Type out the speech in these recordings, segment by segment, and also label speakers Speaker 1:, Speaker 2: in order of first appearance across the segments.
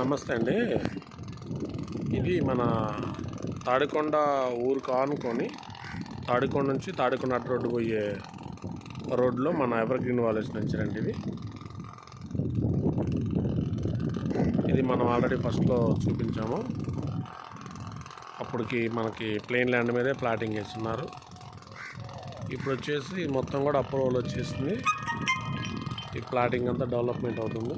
Speaker 1: నమస్తే అండి. ఇది మన తాడికొండ ఊరు కానుకొని తాడికొండ నుంచి తాడికొండ అటు రోడ్డు పోయే రోడ్లో మన ఎవర్ గ్రీన్ వాలేజ్ నుంచి రండి ఇది. ఇది మనం ఆల్రెడీ ఫస్ట్లో చూపించాము. అప్పటికి మనకి ప్లెయిన్ ల్యాండ్ మీదే ప్లాటింగ్ వేస్తున్నారు. ఇప్పుడు వచ్చేసి మొత్తం కూడా అప్రూవల్ వచ్చేసింది. ఈ ప్లాటింగ్ అంతా డెవలప్మెంట్ అవుతుంది.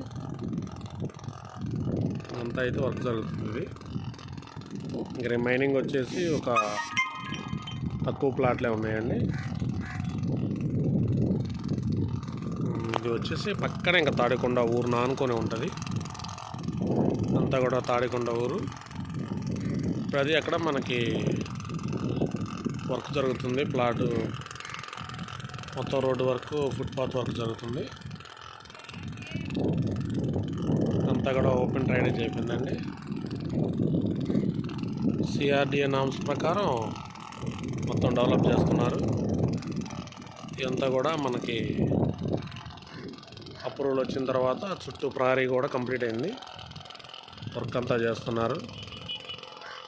Speaker 1: అంతా అయితే వర్క్ జరుగుతుంది. ఇది ఇంక రిమైనింగ్ వచ్చేసి ఒక తక్కువ ప్లాట్లే ఉన్నాయండి. ఇది వచ్చేసి పక్కనే ఇంకా తాడికొండ ఊరు నానుకొని ఉంటుంది. అంతా కూడా తాడికొండ ఊరు. ప్రతి అక్కడ మనకి వర్క్ జరుగుతుంది. ప్లాట్ మొత్తం రోడ్డు వర్క్ ఫుట్పాత్ వర్క్ జరుగుతుంది. అంతా కూడా ఓపెన్ డ్రైనేజ్ అయిపోయిందండి. సిఆర్డిఏ నామ్స్ ప్రకారం మొత్తం డెవలప్ చేస్తున్నారు. ఇదంతా కూడా మనకి అప్రూవల్ వచ్చిన తర్వాత చుట్టూ ప్రహరీ కూడా కంప్లీట్ అయింది. వర్క్ అంతా చేస్తున్నారు.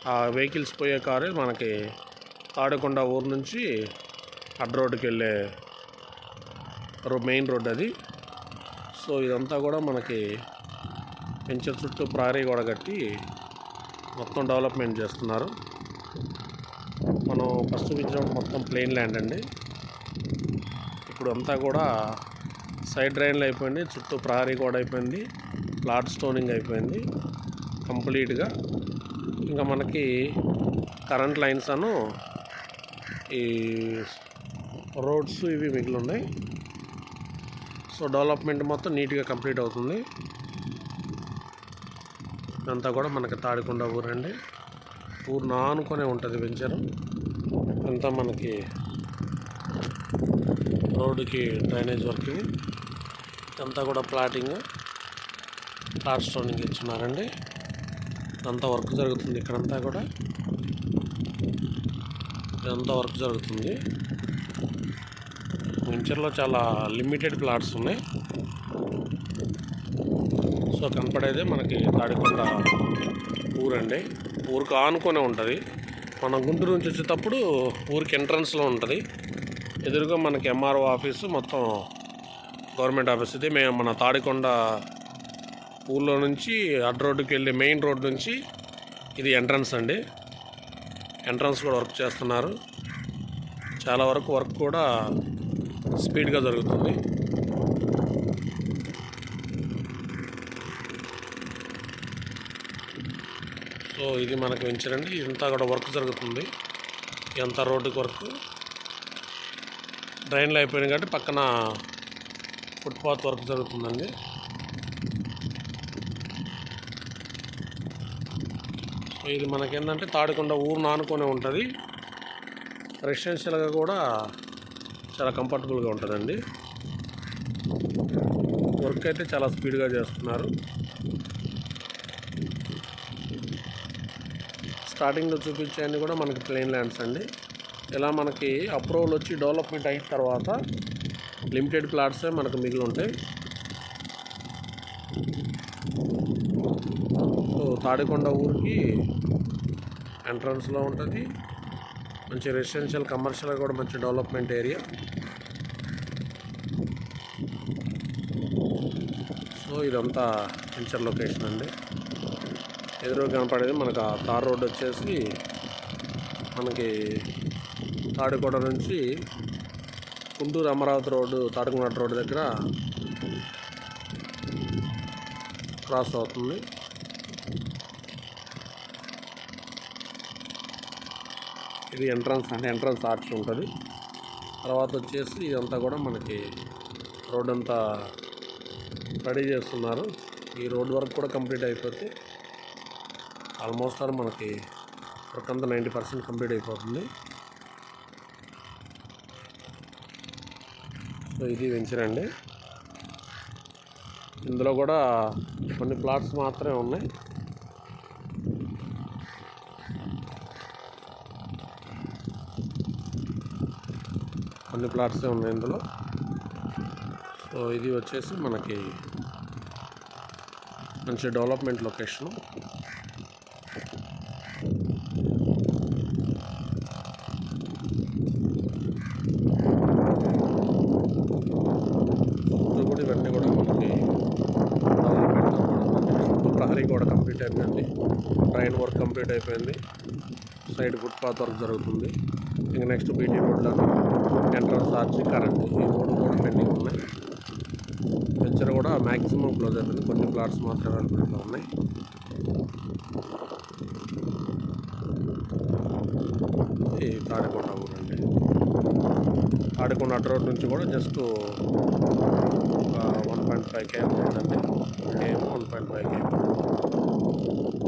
Speaker 1: ఆ వెహికల్స్ పోయే కారు మనకి తాడకొండ ఊరు నుంచి అడ్ రోడ్డుకి వెళ్ళే రో మెయిన్ రోడ్ అది. సో ఇదంతా కూడా మనకి పెంచర్ చుట్టూ ప్రహరీ గోడ కట్టి మొత్తం డెవలప్మెంట్ చేస్తున్నారు. మనం ఫస్ట్ చూపించినప్పుడు మొత్తం ప్లెయిన్ ల్యాండ్ అండి. ఇప్పుడు అంతా కూడా సైడ్ డ్రైన్లు అయిపోయింది చుట్టూ ప్రహరీ గోడ అయిపోయింది ప్లాట్ స్టోనింగ్ అయిపోయింది కంప్లీట్గా. ఇంకా మనకి కరెంట్ లైన్స్ అను ఈ రోడ్స్ ఇవి మిగిలి ఉన్నాయి. సో డెవలప్మెంట్ మొత్తం నీట్గా కంప్లీట్ అవుతుంది. ఇదంతా కూడా మనకి తాడికొండ ఊరండి. ఊరు నానుకొనే ఉంటుంది వెంచరు. అంతా మనకి రోడ్డుకి డ్రైనేజ్ వర్క్ ఇదంతా కూడా ప్లాటింగ్. ప్లాట్ స్టోనింగ్ ఇచ్చున్నారండి ఇదంతా వర్క్ జరుగుతుంది ఇక్కడంతా కూడా. ఇదంతా వర్క్ జరుగుతుంది. వెంచర్లో చాలా లిమిటెడ్ ప్లాట్స్ ఉన్నాయి. సో కనపడేదే మనకి తాడికొండ ఊరండి. ఊరికి ఆనుకొనే ఉంటుంది. మనం గుంటూరు నుంచి వచ్చేటప్పుడు ఊరికి ఎంట్రన్స్లో ఉంటుంది. ఎదురుగా మనకి ఎంఆర్ఓ ఆఫీసు మొత్తం గవర్నమెంట్ ఆఫీస్ ఇది. మేము మన తాడికొండ ఊర్లో నుంచి అడ్ రోడ్డుకి వెళ్ళి మెయిన్ రోడ్ నుంచి ఇది ఎంట్రన్స్ అండి. ఎంట్రన్స్ కూడా వర్క్ చేస్తున్నారు. చాలా వరకు వర్క్ కూడా స్పీడ్గా జరుగుతుంది. సో ఇది మనకు వెంచరండి ఇదంతా కూడా వర్క్ జరుగుతుంది. ఎంత రోడ్డుకి వర్క్. డ్రైన్లు అయిపోయినాయి కాబట్టి పక్కన ఫుట్పాత్ వర్క్ జరుగుతుందండి. సో ఇది మనకేంటంటే తాడకుండా ఊరు నానుకొని ఉంటుంది. రెసిడెన్షియల్గా కూడా చాలా కంఫర్టబుల్గా ఉంటుందండి. వర్క్ అయితే చాలా స్పీడ్గా చేస్తున్నారు. స్టార్టింగ్లో చూపించేవన్నీ కూడా మనకి ప్లెయిన్ ల్యాండ్స్ అండి. ఇలా మనకి అప్రూవల్ వచ్చి డెవలప్మెంట్ అయిన తర్వాత లిమిటెడ్ ప్లాట్సే మనకు మిగిలి ఉంటాయి సో తాడికొండ ఊరికి ఎంట్రన్స్లో ఉంటుంది. మంచి రెసిడెన్షియల్ కమర్షియల్ కూడా మంచి డెవలప్మెంట్ ఏరియా. సో ఇదంతా వెంచర్ లొకేషన్ అండి. ఎదురు కనపడేది మనకు ఆ తార్ రోడ్ వచ్చేసి మనకి తాడుకోట నుంచి గుంటూరు అమరావతి రోడ్డు తాడికొండ రోడ్డు దగ్గర క్రాస్ అవుతుంది. ఇది ఎంట్రన్స్ అంటే ఎంట్రన్స్ ఆర్చ్ ఉంటుంది. తర్వాత వచ్చేసి ఇదంతా కూడా మనకి రోడ్ అంతా రెడీ చేస్తున్నారు. ఈ రోడ్ వర్క్ కూడా కంప్లీట్ అయిపోతే ఆల్మోస్ట్ ఆల్ మనకి వర్క్ అంతా నైంటీ పర్సెంట్ కంప్లీట్ అయిపోతుంది. సో ఇది వెంచర్ అండి ఇందులో కూడా కొన్ని ప్లాట్స్ మాత్రమే ఉన్నాయి. కొన్ని ప్లాట్సే ఉన్నాయి ఇందులో. సో ఇది వచ్చేసి మనకి మంచి డెవలప్మెంట్ లొకేషను చుట్టూ కూడా ఇవన్నీ కూడా మనకి డెవలప్మెంట్ కనపడుతుంది చుట్టూ ప్రహరీ కూడా కంప్లీట్ అయిపోయింది. ట్రైన్ వర్క్ కంప్లీట్ అయిపోయింది. సైడ్ ఫుట్పాత్ వర్క్ జరుగుతుంది. ఇంక నెక్స్ట్ బీటీ రోడ్లో ఎంట్రన్స్ ఆర్చి కరెంట్ ఈ మూడు కూడా పెండింగ్ ఉన్నాయి. వెంచర్ కూడా మ్యాక్సిమం క్లోజ్ అయిపోయింది. కొన్ని ప్లాట్స్ మాత్రమే అవైలబుల్గా ఉన్నాయి. ఈ తాడికొండ ఊరండి. తాడికొండ అటు రోడ్ నుంచి కూడా just one point five K M dam one point five K M